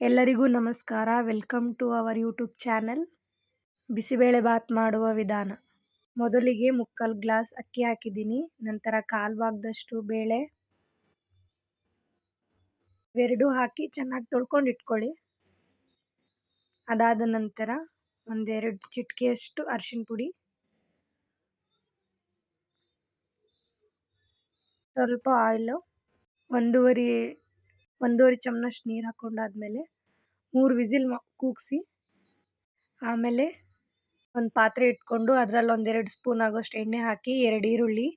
ಎಲ್ಲರಿಗೂ ನಮಸ್ಕಾರ. Welcome to our YouTube channel. Bisibele bath ಮಾಡುವ ವಿಧಾನ. ಮೊದಲಿಗೆ ಮುಕ್ಕಾಲು ಗ್ಲಾಸ್ ಅಕ್ಕಿ ಹಾಕಿದ್ದೀನಿ. ನಂತರ ಕಾಲು ಭಾಗದಷ್ಟು ಬೇಳೆ. ಇವೆರಡೂ ಹಾಕಿ ಚೆನ್ನಾಗಿ ತೊಳ್ಕೊಂಡು ಇಟ್ಕೊಳ್ಳಿ. ಅದಾದ ನಂತರ ಒಂದೆರಡು ಚಿಟಿಕೆಯಷ್ಟು ಅರಿಶಿನ ಪುಡಿ. ಸ್ವಲ್ಪ ಆಯಿಲು ಒಂದೂವರೆ ಒಂದೂವರೆ ಚಮಚ ನೀರು ಹಾಕೊಂಡಾದ್ಮೇಲೆ ಮೂರು ವಿಸಿಲ್ ಕೂಗಿಸಿ, ಆಮೇಲೆ ಒಂದು ಪಾತ್ರೆ ಇಟ್ಕೊಂಡು ಅದರಲ್ಲಿ ಒಂದೆರಡು ಸ್ಪೂನ್ ಆಗೋಷ್ಟು ಎಣ್ಣೆ ಹಾಕಿ, ಎರಡು ಈರುಳ್ಳಿ,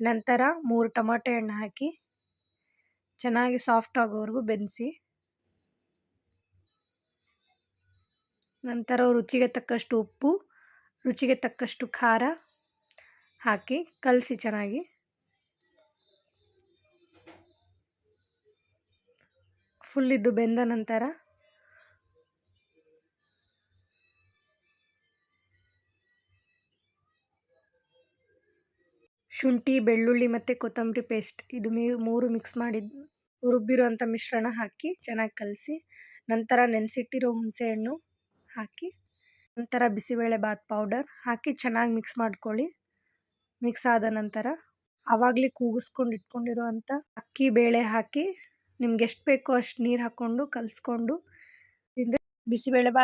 ನಂತರ ಮೂರು ಟೊಮಾಟೊ ಹಣ್ಣು ಹಾಕಿ ಚೆನ್ನಾಗಿ ಸಾಫ್ಟ್ ಆಗೋವರೆಗೂ ಬೆನ್ಸಿ, ನಂತರ ರುಚಿಗೆ ತಕ್ಕಷ್ಟು ಉಪ್ಪು, ರುಚಿಗೆ ತಕ್ಕಷ್ಟು ಖಾರ ಹಾಕಿ, ಕಲಸಿ ಚೆನ್ನಾಗಿ ಫುಲ್ ಇದು ಬೆಂದ ನಂತರ? ಶುಂಠಿ, ಬೆಳ್ಳುಳ್ಳಿ ಮತ್ತು ಕೊತ್ತಂಬರಿ ಪೇಸ್ಟ್ ಇದು ಮೂರು ಮಿಕ್ಸ್ ಮಾಡಿ ರುಬ್ಬಿರುವಂಥ ಮಿಶ್ರಣ ಹಾಕಿ ಚೆನ್ನಾಗಿ ಕಲಸಿ, ನಂತರ ನೆನೆಸಿಟ್ಟಿರೋ ಹುಣಸೆಹಣ್ಣು ಹಾಕಿ, ನಂತರ ಬಿಸಿಬೇಳೆ ಬಾತ್ ಪೌಡರ್ ಹಾಕಿ ಚೆನ್ನಾಗಿ ಮಿಕ್ಸ್ ಮಾಡ್ಕೊಳ್ಳಿ. ಮಿಕ್ಸ್ ಆದ ನಂತರ ಆವಾಗಲೇ ಕೂಗಿಸ್ಕೊಂಡು ಇಟ್ಕೊಂಡಿರುವಂಥ ಅಕ್ಕಿ, ಬೇಳೆ ಹಾಕಿ ನಿಮ್ಗೆ ಎಷ್ಟು ಬೇಕೋ ಅಷ್ಟು ನೀರು ಹಾಕ್ಕೊಂಡು ಕಲಿಸ್ಕೊಂಡು ತಿಂದರೆ ಬಿಸಿಬೇಳೆ ಬಾತ್